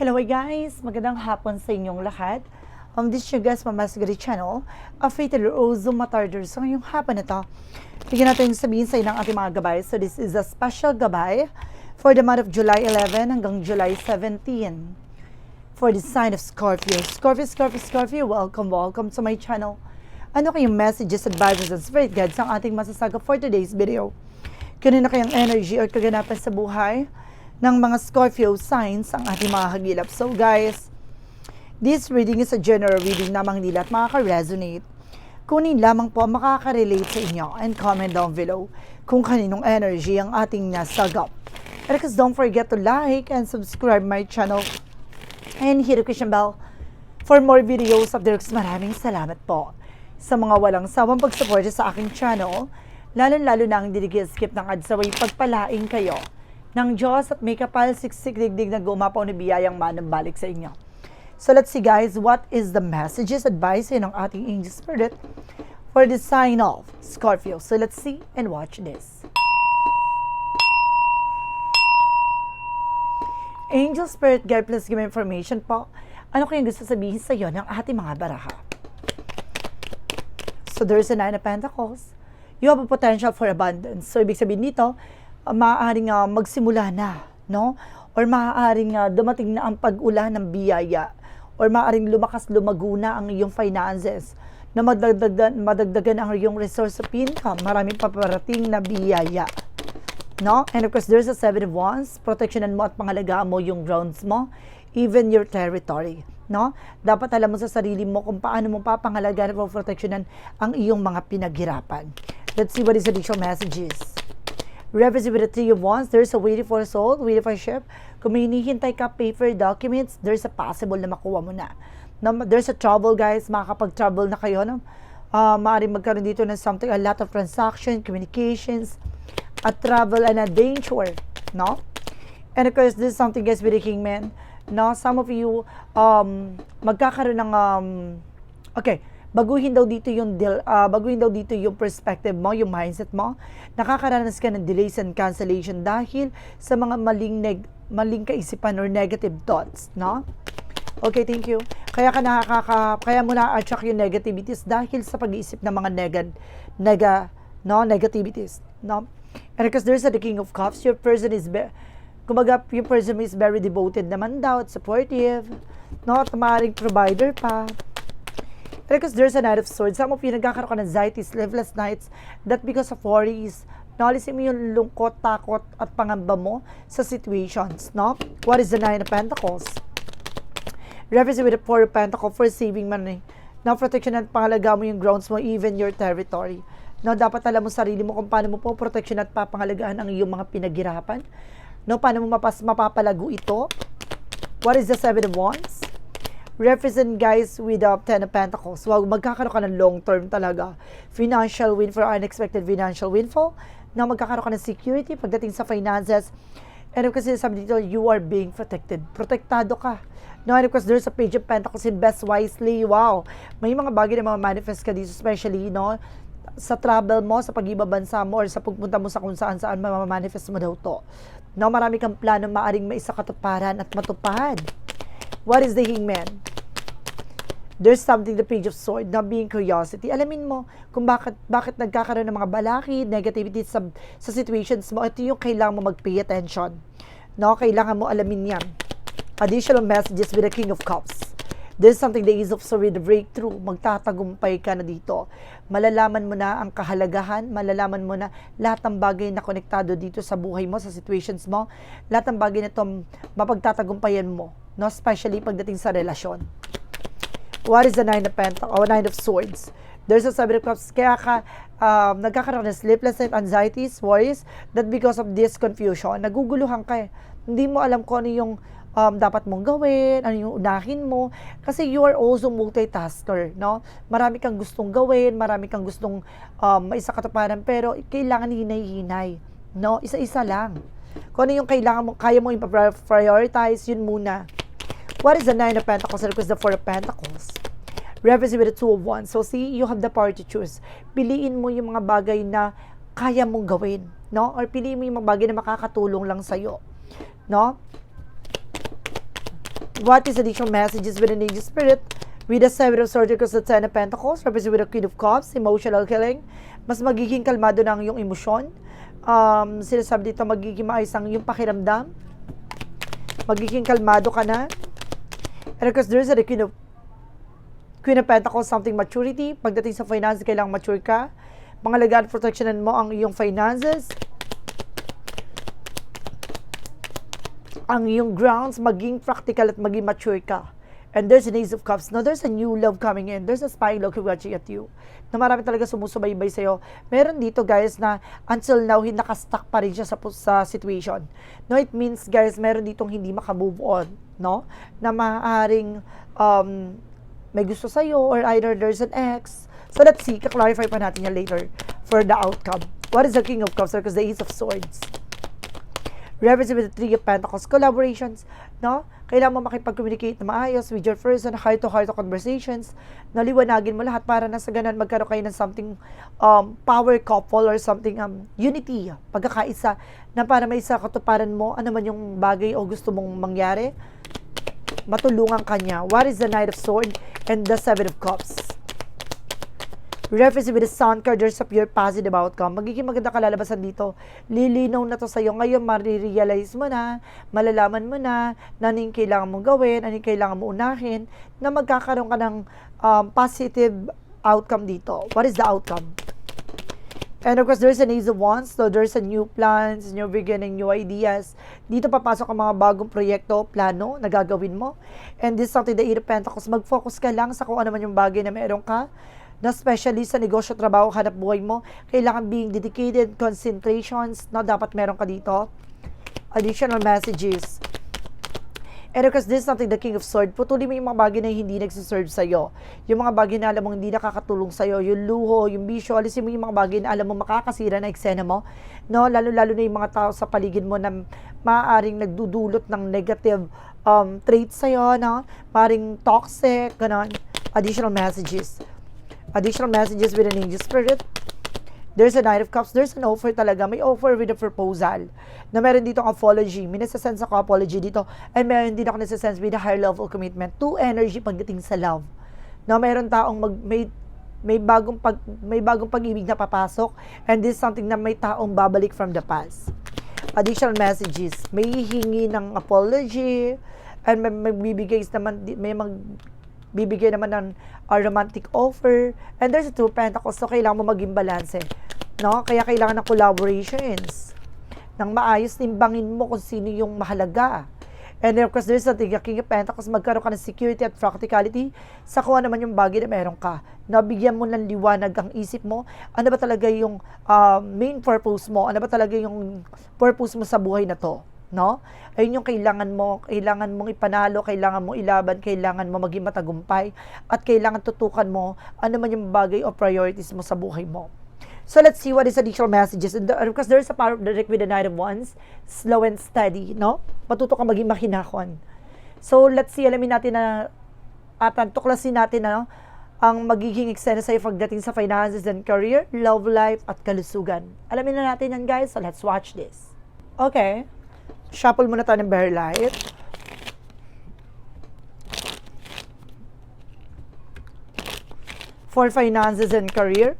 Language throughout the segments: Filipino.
Hello guys! Magandang hapon sa inyong lahat. Um, this is your guys Mama's Gary Channel, a fatal Ozo Matarder. So ngayong hapon na to, bigyan natin sabihin sa inyo ng ating mga gabay. So this is a special gabay for the month of July 11 hanggang July 17 for the sign of Scorpio. Scorpio, Scorpio, Scorpio, welcome, welcome to my channel. Ano kayong messages, advices, and spirit guides ang ating masasaga for today's video? Kanina kayang energy or kaganapan sa buhay ng mga Scorpio signs ang ating mga hagilap. So guys, this reading is a general reading namang nila at makaka-resonate. Kunin lamang po ang makaka-relate sa inyo and comment down below kung kaninong energy ang ating nasagap. And because don't forget to like and subscribe my channel and hit the notification bell for more videos of Dirks. Maraming salamat po sa mga walang sawang pagsuporta sa aking channel, lalo-lalo na ang skip ng ads away pagpalaing kayo ng Diyos at may kapal siksik digdig na gumapaw na biyayang manambalik sa inyo. So let's see guys, what is the messages, advice ng ating angel spirit for the sign of Scorpio. So let's see and watch this. Angel Spirit Guide, please give me information po. Ano kayang gusto sabihin sa iyo ng ating mga baraha? So there's a Nine of Pentacles. You have a potential for abundance. So ibig sabihin nito, uh, maaaring uh, magsimula na, no? Or maaaring uh, dumating na ang pag-ulan ng biyaya. Or maaaring lumakas lumago na ang iyong finances na madagdagan, madagdagan ang iyong resource of income. Maraming paparating na biyaya. No? And of course, there's a seven of wands. Protectionan mo at pangalagaan mo yung grounds mo, even your territory. No? Dapat alam mo sa sarili mo kung paano mo papangalagaan at protectionan ang iyong mga pinaghirapan. Let's see what is the additional messages. Three of wands, there's a waiting for soul, waiting for ship. Kung may hinihintay ka paper documents, there's a possible na makuha mo na. No, there's a trouble guys, makakapag-trouble na kayo. No? Uh, maaaring magkaroon dito ng something, a lot of transaction, communications, a travel and a danger, no? And of course, this is something guys with the Kingman, no? Some of you, um, magkakaroon ng, um, okay, baguhin daw dito yung deal, uh, baguhin daw dito yung perspective mo, yung mindset mo. Nakakaranas ka ng delays and cancellation dahil sa mga maling neg maling kaisipan or negative thoughts, no? Okay, thank you. Kaya ka nakaka kaya mo na-attract yung negativities dahil sa pag-iisip ng mga nega nega no negativities, no? And because there's a the King of Cups, your person is, be, kumbaga, yung person is very devoted naman daw at supportive, no? At maaaring provider pa. Because there's a Knight of Swords, some of you nagkakaroon ka ng anxiety, sleepless nights, that because of worries, Nalisin mo yung lungkot, takot, at pangamba mo sa situations, no? What is the Nine of Pentacles? Represent with the Four of Pentacles for saving money. Now, protection at pangalaga mo yung grounds mo, even your territory. No, dapat alam mo sarili mo kung paano mo po protection at papangalagaan ang iyong mga pinaghirapan. No, paano mo mapas, mapapalago ito? What is the Seven of Wands? Represent guys with the Ten of Pentacles. Wag magkakaroon ka ng long term talaga. Financial win for unexpected financial windfall. Na magkakaroon ka ng security pagdating sa finances. And of course, sabi dito, you are being protected. Protektado ka. No, and of course, there's a page of pentacles, invest wisely. Wow. May mga bagay na manifest ka dito, especially, no, sa travel mo, sa pag-ibabansa mo, or sa pagpunta mo sa kung saan saan, mamamanifest mo daw to. No, marami kang plano maaring maisa katuparan at matupad. What is the hangman? There's something, the page of sword, na being curiosity. Alamin mo kung bakit, bakit nagkakaroon ng mga balaki, negativity sa, sa situations mo. Ito yung kailangan mo mag-pay attention. No, kailangan mo alamin yan. Additional messages with the King of Cups. There's something that is of with the breakthrough. Magtatagumpay ka na dito. Malalaman mo na ang kahalagahan, malalaman mo na lahat ng bagay na konektado dito sa buhay mo, sa situations mo, lahat ng bagay na ito mapagtatagumpayan mo, no? especially pagdating sa relasyon. What is the Nine of Pentacles, or Nine of Swords? There's a Seven of Cups. Kaya ka, um, nagkakaroon ng sleepless night, anxieties, worries, that because of this confusion, naguguluhan ka eh. Hindi mo alam kung ano yung um, dapat mong gawin, ano yung unahin mo. Kasi you are also multitasker, no? Marami kang gustong gawin, marami kang gustong um, maisa katuparan, pero kailangan hinay-hinay, no? Isa-isa lang. Kung ano yung kailangan mo, kaya mo i-prioritize, yun muna. What is the Nine of Pentacles and the Four of Pentacles? Represent with the Two of Wands. So see, you have the power to choose. Piliin mo yung mga bagay na kaya mong gawin, no? Or piliin mo yung mga bagay na makakatulong lang sa'yo, no? What is additional messages with an angel spirit? With the Seven of Swords equals the Ten of Pentacles, represented with the Queen of Cups, emotional killing. Mas magiging kalmado ng iyong emosyon. Um, sinasabi dito, magiging maayos ang iyong pakiramdam. Magiging kalmado ka na. And of course, there's a Queen of Queen of Pentacles, something maturity. Pagdating sa finance, kailangang mature ka. Pangalagaan, protectionan mo ang iyong finances. Ang iyong grounds, maging practical at maging mature ka. And there's an Ace of Cups. Now, there's a new love coming in. There's a spying love watching at you. Na marami talaga sumusubaybay sa'yo. Meron dito, guys, na until now, nakastuck pa rin siya sa, sa situation. No, it means, guys, meron ditong hindi makamove on. No? Na maaaring um, may gusto sa'yo or either there's an ex. So let's see, kaklarify pa natin yan later for the outcome. What is the King of Cups? Because the Ace of Swords. Reference with the Three of Pentacles. Collaborations, no? Kailangan mo makipag-communicate na maayos with your person, heart-to-heart conversations. Naliwanagin mo lahat para na sa ganun magkaroon kayo ng something um, power couple or something um, unity, pagkakaisa, na para may isa katuparan mo, ano man yung bagay o gusto mong mangyari, matulungan kanya. What is the Knight of Swords and the Seven of Cups? Reference with the Sun card, there's a pure positive outcome. Magiging maganda kalalabasan dito. Lilinaw na to sa'yo. Ngayon, marirealize mo na, malalaman mo na, na ano yung kailangan mong gawin, ano yung kailangan mo unahin, na magkakaroon ka ng um, positive outcome dito. What is the outcome? And of course, there's an Ace of Wands. So, there's a new plans, new beginning, new ideas. Dito papasok ang mga bagong proyekto, plano na gagawin mo. And this something the Eight of Pentacles. Mag-focus ka lang sa kung ano man yung bagay na meron ka na especially sa negosyo, trabaho, hanap buhay mo, kailangan being dedicated, concentrations, no, dapat meron ka dito. Additional messages. And of course, this is something the King of Swords. Putuli mo yung mga bagay na hindi nagsiserve sa'yo. Yung mga bagay na alam mo hindi nakakatulong sa'yo. Yung luho, yung bisyo. Alisin mo yung mga bagay na alam mo makakasira na eksena mo. No? Lalo-lalo na yung mga tao sa paligid mo na maaaring nagdudulot ng negative um, traits sa'yo. No? Maaaring toxic, ganon. Additional messages additional messages with an angel spirit. There's a Knight of Cups. There's an offer talaga. May offer with a proposal. Na meron dito ang apology. May nasa-sense ako apology dito. And meron din ako nasa-sense with a higher level commitment. Two energy pagdating sa love. Na meron taong mag, may may bagong pag may bagong pag-ibig na papasok and this is something na may taong babalik from the past. Additional messages. May hihingi ng apology and may magbibigay naman may mag bibigyan naman ng a romantic offer. And there's a two pentacles, so kailangan mo maging balance. No? Kaya kailangan ng collaborations. Nang maayos, timbangin mo kung sino yung mahalaga. And of course, there's a King of Pentacles, magkaroon ka ng security at practicality sa kung ano naman yung bagay na meron ka. Nabigyan mo ng liwanag ang isip mo. Ano ba talaga yung uh, main purpose mo? Ano ba talaga yung purpose mo sa buhay na to? No? Ayun yung kailangan mo, kailangan mong ipanalo, kailangan mong ilaban, kailangan mo maging matagumpay, at kailangan tutukan mo ano man yung bagay o priorities mo sa buhay mo. So let's see what is additional messages. And the, because there's a power of direct with the Knight of Wands, slow and steady, no? Matuto ka maging makinakon. So let's see, alamin natin na, at tuklasin natin na, ang magiging eksena sa'yo pagdating sa finances and career, love life, at kalusugan. Alamin na natin yan guys, so let's watch this. Okay, Shuffle muna tayo ng Bear Light. For finances and career.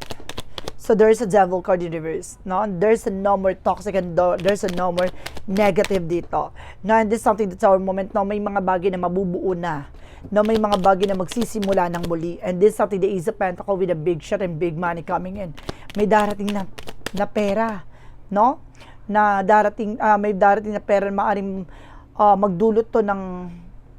So there's a devil card in reverse. No? There's a no more toxic and there's a no more negative dito. No? And this is something that's our moment. No? May mga bagay na mabubuo na. No? May mga bagay na magsisimula ng muli. And this that is a pentacle with a big shot and big money coming in. May darating na, na pera. No? Na darating uh, may darating na pera maaring uh, magdulot to ng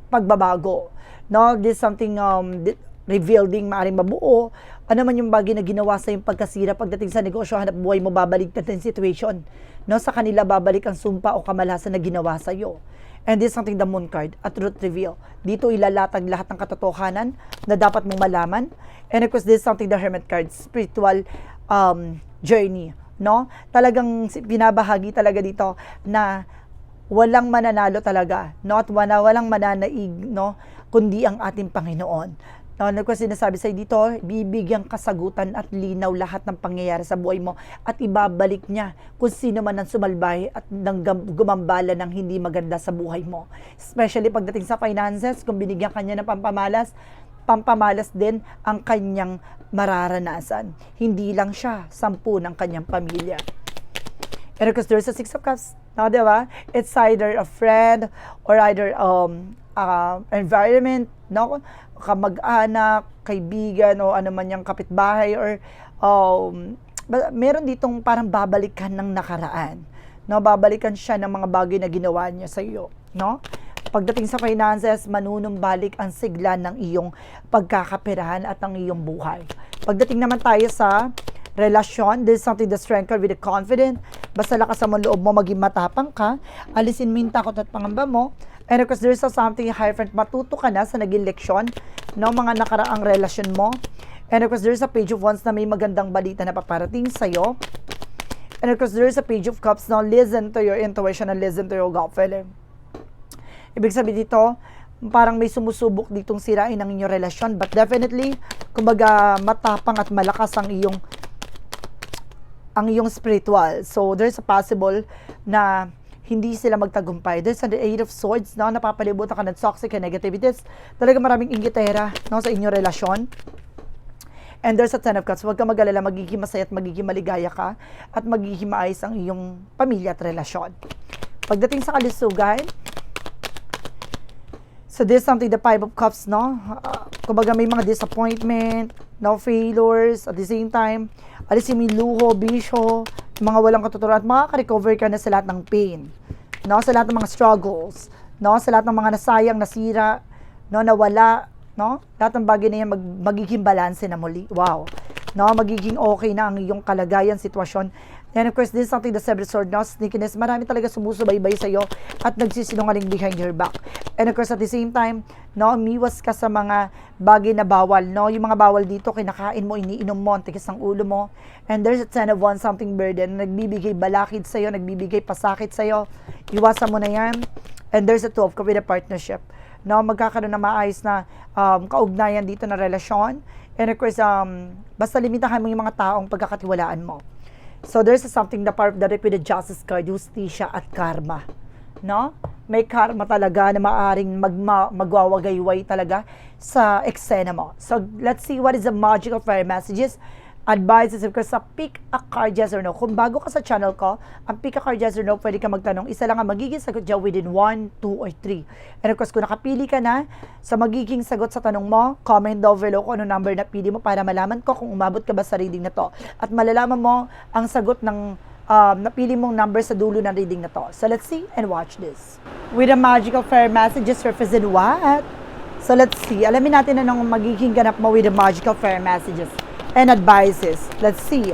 pagbabago no? This something um revealing maaring mabuo. Ano man yung bagay na ginawa sa yung pagkasira pagdating sa negosyo hanap buhay mo babalik na situation no? Sa kanila babalik ang sumpa o kamalasan na ginawa sa iyo And this is something the moon card at truth reveal. Dito ilalatag lahat ng katotohanan na dapat mong malaman. And of course, this is something the hermit card, spiritual um, journey no? Talagang binabahagi talaga dito na walang mananalo talaga, not wala, walang mananaig, no? Kundi ang ating Panginoon. No, ano ko sinasabi sa'yo dito, bibigyan kasagutan at linaw lahat ng pangyayari sa buhay mo at ibabalik niya kung sino man ang sumalbay at nang gumambala ng hindi maganda sa buhay mo. Especially pagdating sa finances, kung binigyan kanya ng pampamalas, pampamalas din ang kanyang mararanasan. Hindi lang siya, sampu ng kanyang pamilya. And of course, there's a Six of Cups. No, di ba? It's either a friend or either um, uh, environment, no? kamag-anak, kaibigan, o ano man yung kapitbahay, or um, meron ditong parang babalikan ng nakaraan. No, babalikan siya ng mga bagay na ginawa niya sa iyo, no? Pagdating sa finances, manunumbalik ang sigla ng iyong pagkakapirahan at ang iyong buhay. Pagdating naman tayo sa relasyon, this is something that's strengthened with the confident. Basta lakas mo loob mo, maging matapang ka, alisin mo yung takot at pangamba mo. And of course, there's something high friend, matuto ka na sa naging leksyon ng mga nakaraang relasyon mo. And of course, there's a page of wands na may magandang balita na paparating sa'yo. And of course, there's a page of cups na listen to your intuition and listen to your gut feeling. Ibig sabihin dito, parang may sumusubok ditong sirain ang inyong relasyon. But definitely, kumbaga matapang at malakas ang iyong ang iyong spiritual. So, there's a possible na hindi sila magtagumpay. There's an eight of swords, no? Napapalibutan ka ng toxic and negativities. Talaga maraming ingitera, no? Sa inyong relasyon. And there's a ten of cups. Huwag ka mag-alala, magiging masaya at magiging maligaya ka at magiging maayos ang iyong pamilya at relasyon. Pagdating sa kalusugan, So this is something the five of cups, no? Uh, kumbaga may mga disappointment, no failures, at the same time, alisin mo luho, bisyo, mga walang katuturan, at makaka-recover ka na sa lahat ng pain, no? Sa lahat ng mga struggles, no? Sa lahat ng mga nasayang, nasira, no? Nawala, no? Lahat ng bagay na yan, mag, magiging balanse na muli. Wow. No? Magiging okay na ang iyong kalagayan, sitwasyon. And of course, this is something the seven sword, no? Sneakiness. Marami talaga sumusubaybay sa'yo at nagsisinungaling behind your back. And of course, at the same time, no, umiwas ka sa mga bagay na bawal, no? Yung mga bawal dito, kinakain mo, iniinom mo, tigas ng ulo mo. And there's a ten of one, something burden, na nagbibigay balakid sa'yo, nagbibigay pasakit sa'yo. Iwasan mo na yan. And there's a two of with a partnership. No, magkakaroon na maayos na um, kaugnayan dito na relasyon. And of course, um, basta limitahan mo yung mga taong pagkakatiwalaan mo. So there's something power of the with the justice card, justisya at karma. No? May karma talaga na maaring magma, magwawagayway talaga sa eksena mo. So let's see what is the magical fire messages advices course sa pick a card yes or no. Kung bago ka sa channel ko, ang pick a card yes or no, pwede ka magtanong. Isa lang ang magiging sagot dyan within 1, 2, or 3. And of course, kung nakapili ka na sa magiging sagot sa tanong mo, comment down below kung ano number na pili mo para malaman ko kung umabot ka ba sa reading na to. At malalaman mo ang sagot ng um, napili mong number sa dulo ng reading na to. So let's see and watch this. With a magical fire messages represent what? So let's see. Alamin natin anong magiging ganap mo with the magical fire messages and advices. Let's see.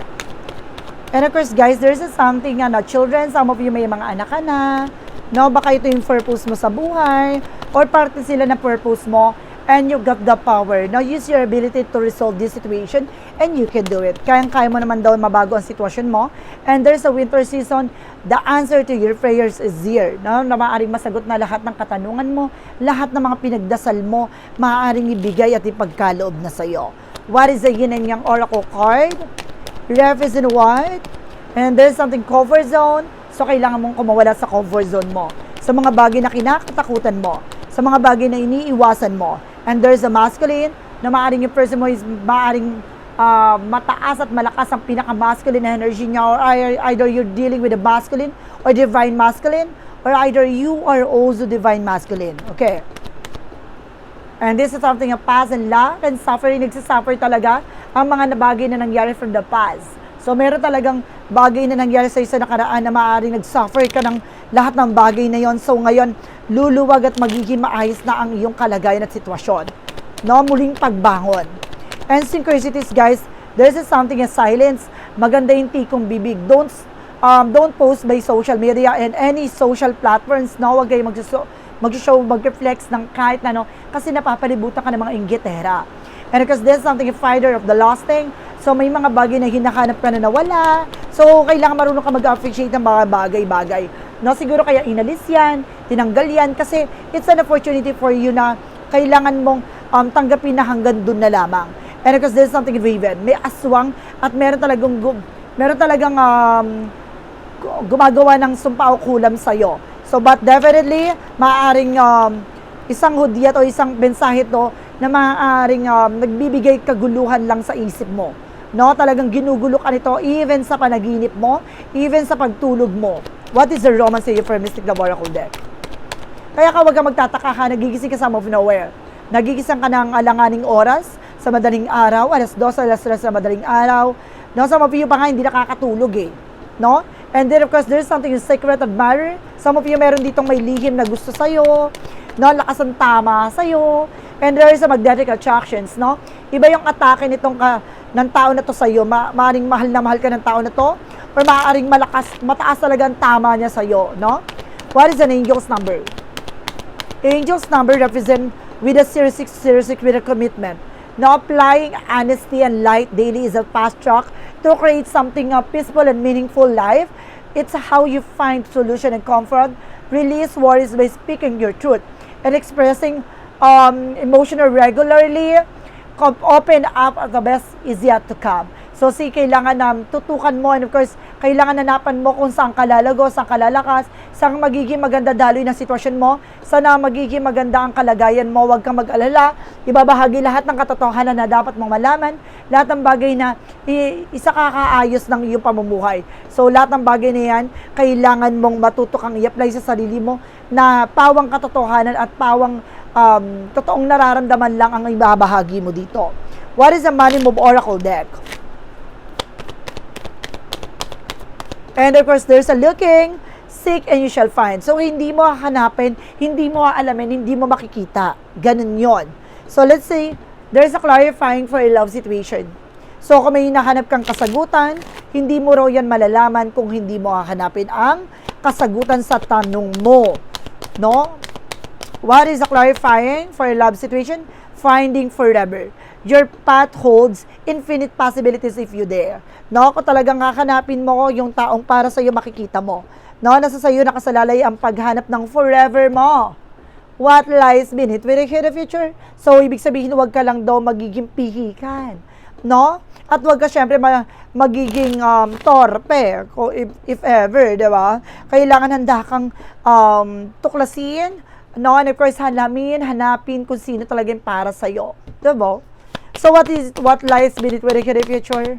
And of course, guys, there's a something, ano, children, some of you may mga anak ka na, no, baka ito yung purpose mo sa buhay, or parte sila na purpose mo, and you got the power. Now, use your ability to resolve this situation, and you can do it. Kayang-kaya mo naman daw mabago ang sitwasyon mo, and there's a winter season, the answer to your prayers is here, no, na maaaring masagot na lahat ng katanungan mo, lahat ng mga pinagdasal mo, maaaring ibigay at ipagkaloob na sa'yo. What is the yin and yang oracle card? Ref is in white. And there's something comfort zone. So, kailangan mong kumawala sa comfort zone mo. Sa mga bagay na kinakatakutan mo. Sa mga bagay na iniiwasan mo. And there's a masculine na maaaring yung person mo is maaaring ah, mataas at malakas ang pinaka-masculine na energy niya or ei- either you're dealing with a masculine or divine masculine or either you are also divine masculine. Okay. And this is something of past and lack and suffering. Nagsasuffer talaga ang mga nabagay na nangyari from the past. So, meron talagang bagay na nangyari sa isa nakaraan na maaaring nag-suffer ka ng lahat ng bagay na yon. So, ngayon, luluwag at magiging maayos na ang iyong kalagayan at sitwasyon. No, muling pagbangon. And synchronicities, guys, there's is something as silence. Maganda yung tikong bibig. Don't um, don't post by social media and any social platforms. No, huwag kayo magsuso mag-show, mag-reflex ng kahit ano, kasi napapalibutan ka ng mga inggitera. And because there's something a fighter of the lost thing, so may mga bagay na hinahanap ka na nawala, so kailangan marunong ka mag-appreciate ng mga bagay-bagay. No, siguro kaya inalis yan, tinanggal yan, kasi it's an opportunity for you na kailangan mong um, tanggapin na hanggang dun na lamang. And because there's something driven. May aswang at meron talagang, meron talagang um, gu- gumagawa ng sumpa o kulam sa'yo. So, but definitely, maaaring um, isang hudyat o isang mensahe to na maaaring um, nagbibigay kaguluhan lang sa isip mo. No, talagang ginugulo ka nito even sa panaginip mo, even sa pagtulog mo. What is the romance for Mystic the Oracle deck? Kaya ka wag ka magtataka ka, nagigising ka sa of nowhere. Nagigising ka ng alanganing oras sa madaling araw, alas 2, alas 3 sa madaling araw. No, of you pa nga hindi nakakatulog eh. No? And then of course, there's something in secret admirer. Some of you meron ditong may lihim na gusto sa'yo. No, lakas ng tama sa'yo. And there is a magnetic attractions, no? Iba yung atake nitong ka, ng tao na to sa'yo. Ma maaring mahal na mahal ka ng tao na to. Or maaaring malakas, mataas talaga ang tama niya sa'yo, no? What is an angel's number? Angel's number represent with a 0606 with a commitment. Now applying honesty and light daily is a fast track to create something a peaceful and meaningful life. It's how you find solution and comfort, release worries by speaking your truth and expressing um, emotional regularly. Open up the best is yet to come. So, si kailangan na tutukan mo and of course, kailangan hanapan mo kung saan ka lalago, saan ka lalakas, saan magiging maganda daloy ng sitwasyon mo, saan na magiging maganda ang kalagayan mo, huwag kang mag-alala, ibabahagi lahat ng katotohanan na dapat mong malaman, lahat ng bagay na isa kakaayos ng iyong pamumuhay. So, lahat ng bagay na yan, kailangan mong matuto kang i-apply sa sarili mo na pawang katotohanan at pawang um, totoong nararamdaman lang ang ibabahagi mo dito. What is the Money Move Oracle deck? And of course, there's a looking, seek, and you shall find. So, hindi mo hahanapin, hindi mo aalamin, hindi mo makikita. Ganun yon. So, let's say, there's a clarifying for a love situation. So, kung may hinahanap kang kasagutan, hindi mo raw yan malalaman kung hindi mo hahanapin ang kasagutan sa tanong mo. No? What is a clarifying for a love situation? Finding forever. Your path holds infinite possibilities if you dare. No, kung talagang kakanapin mo yung taong para sa iyo makikita mo. No, nasa sa iyo nakasalalay ang paghanap ng forever mo. What lies beneath with the future? So, ibig sabihin, huwag ka lang daw magiging pihikan. No? At huwag ka syempre ma- magiging um, torpe, if, if ever, di ba? Kailangan handa kang um, tuklasin, no? And of course, halamin, hanapin kung sino talaga yung para sa'yo. Di ba? So, what is what lies beneath with the future?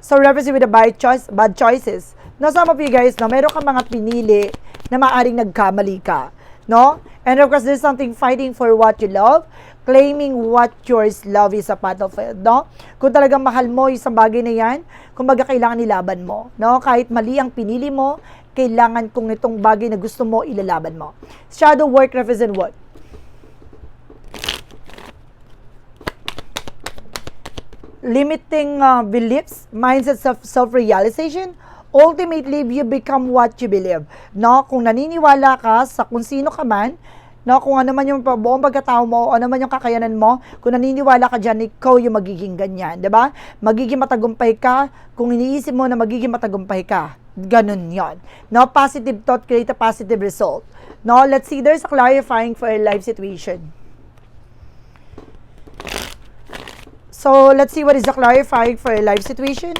So, represent with the bad, choice, bad choices. No, some of you guys, no, meron ka mga pinili na maaring nagkamali ka. No? And of course, there's something fighting for what you love, claiming what yours love is a it. No? Kung talagang mahal mo isang bagay na yan, kumbaga kailangan nilaban mo. No? Kahit mali ang pinili mo, kailangan kung itong bagay na gusto mo, ilalaban mo. Shadow work represent what? Limiting uh, beliefs, mindsets of self-realization, ultimately you become what you believe. No, kung naniniwala ka sa kung sino ka man, no, kung ano man yung buong pagkatao mo, ano man yung kakayanan mo, kung naniniwala ka diyan, ikaw yung magiging ganyan, 'di ba? Magiging matagumpay ka kung iniisip mo na magiging matagumpay ka. Ganun 'yon. No, positive thought create a positive result. No, let's see there's a clarifying for a life situation. So, let's see what is the clarifying for a life situation.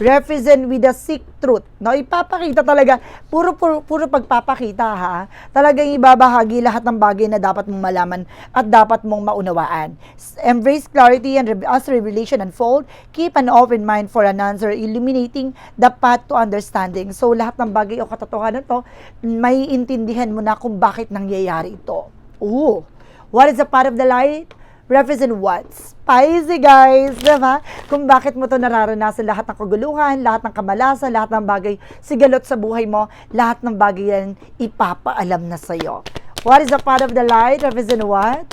Represent with the seek truth. No, ipapakita talaga, puro, puro, puro pagpapakita ha. Talagang ibabahagi lahat ng bagay na dapat mong malaman at dapat mong maunawaan. Embrace clarity and as revelation unfold, keep an open mind for an answer, illuminating the path to understanding. So, lahat ng bagay o katotohanan to, may intindihan mo na kung bakit nangyayari ito. Ooh, what is the part of the light? Represent what? Spicy, guys! Diba? Kung bakit mo to nararanasan lahat ng kaguluhan, lahat ng kamalasan, lahat ng bagay sigalot sa buhay mo, lahat ng bagay yan ipapaalam na sa'yo. What is the part of the light? Represent what?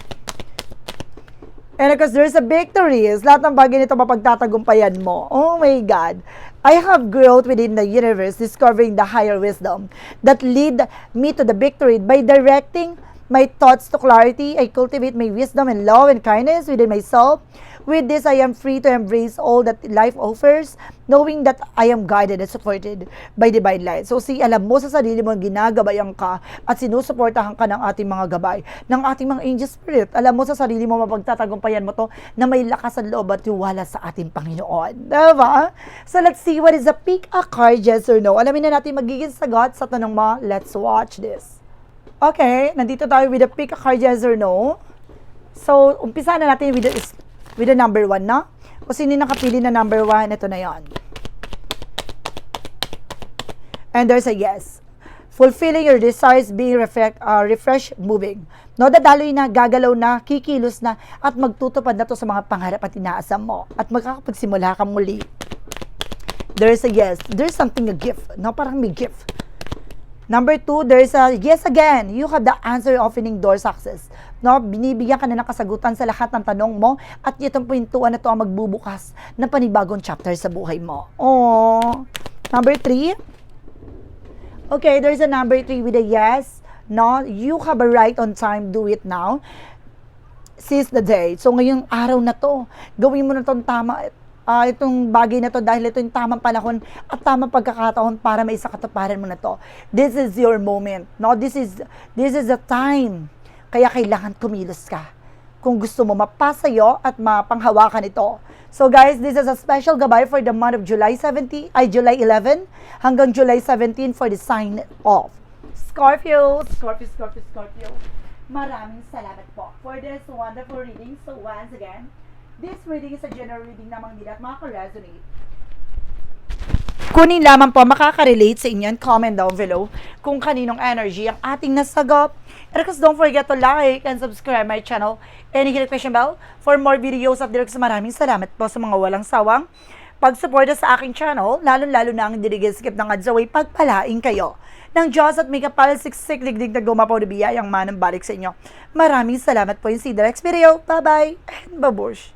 And because there's a victory, is lahat ng bagay nito mapagtatagumpayan mo. Oh my God. I have growth within the universe, discovering the higher wisdom that lead me to the victory by directing my thoughts to clarity. I cultivate my wisdom and love and kindness within myself, With this, I am free to embrace all that life offers, knowing that I am guided and supported by divine light. So, si alam mo sa sarili mo, ginagabayan ka at sinusuportahan ka ng ating mga gabay, ng ating mga angel spirit. Alam mo sa sarili mo, mapagtatagumpayan mo to na may lakas ang loob at tiwala sa ating Panginoon. Diba? So, let's see what is the pick a card, yes or no. Alamin na natin magiging sagot sa tanong mo. Let's watch this. Okay, nandito tayo with the pick a card, yes or no. So, umpisa na natin with the, with the number one, no? Kung sino nakapili na number one, ito na yon. And there's a yes. Fulfilling your desires, being reflect, uh, refreshed, moving. No, dadaloy na, gagalaw na, kikilos na, at magtutupad na to sa mga pangarap at inaasam mo. At magkakapagsimula ka muli. There's a yes. There's something a gift. No, parang may gift. Number two, there's a yes again. You have the answer opening door success. No, binibigyan ka na ng kasagutan sa lahat ng tanong mo at itong pintuan na to ang magbubukas ng panibagong chapter sa buhay mo. Oh. Number three, okay, there's a number three with a yes. No, you have a right on time. Do it now. Seize the day. So, ngayong araw na to, gawin mo na tong tama, ah, itong bagay na to dahil ito yung tamang panahon at tamang pagkakataon para may isa katuparan mo na to. This is your moment. No, this is this is the time. Kaya kailangan kumilos ka. Kung gusto mo mapasayo at mapanghawakan ito. So guys, this is a special gabay for the month of July 17, ay July 11 hanggang July 17 for the sign of Scorpio, Scorpio, Scorpio, Scorpio. Maraming salamat po for this wonderful reading. So once again, this reading is a general reading namang nila at makaka-resonate. Kunin lamang po makaka-relate sa inyo comment down below kung kaninong energy ang ating nasagop. And of course, don't forget to like and subscribe my channel and hit the question bell for more videos of Direct. Maraming salamat po sa mga walang sawang pagsuporta sa aking channel, lalo-lalo na ang diligiskip ng Adzaway pagpalaing kayo ng Diyos at may kapal siksik digdig na gumapaw na biyayang manang balik sa inyo. Maraming salamat po yung si Direct Video. Bye-bye and babush!